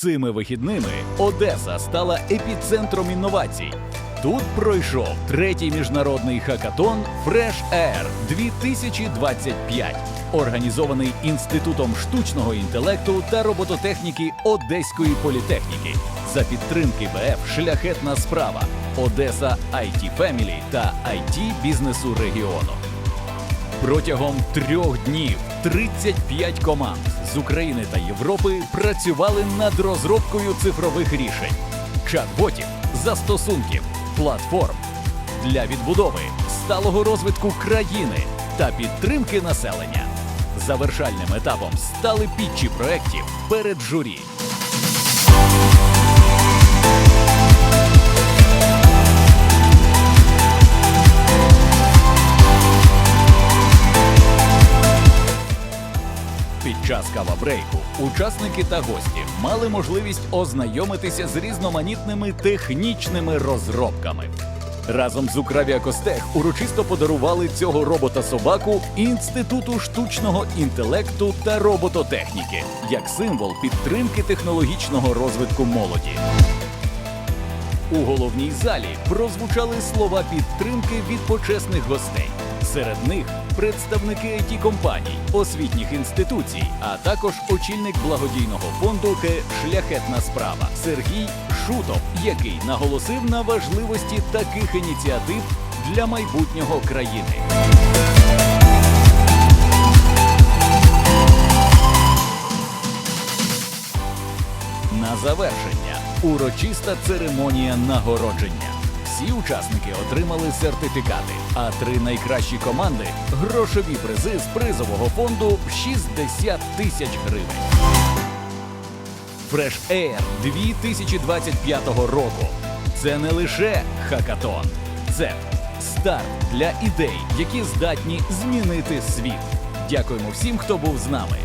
Цими вихідними Одеса стала епіцентром інновацій. Тут пройшов третій міжнародний хакатон Fresh Air 2025, організований Інститутом штучного інтелекту та робототехніки Одеської політехніки за підтримки БФ Шляхетна справа Одеса IT Family та IT бізнесу регіону. Протягом трьох днів 35 команд з України та Європи працювали над розробкою цифрових рішень, чат-ботів, застосунків, платформ для відбудови, сталого розвитку країни та підтримки населення. Завершальним етапом стали пітчі проєктів перед журі. Під час кавабрейку учасники та гості мали можливість ознайомитися з різноманітними технічними розробками. Разом з Укравіакостех урочисто подарували цього робота-собаку Інституту штучного інтелекту та робототехніки як символ підтримки технологічного розвитку молоді. У головній залі прозвучали слова підтримки від почесних гостей. Серед них представники it компаній, освітніх інституцій, а також очільник благодійного фонду «Ке Шляхетна справа Сергій Шутов, який наголосив на важливості таких ініціатив для майбутнього країни. На завершення урочиста церемонія нагородження. Всі учасники отримали сертифікати, а три найкращі команди грошові призи з призового фонду 60 тисяч гривень. Fresh Air 2025 року. Це не лише хакатон, це старт для ідей, які здатні змінити світ. Дякуємо всім, хто був з нами.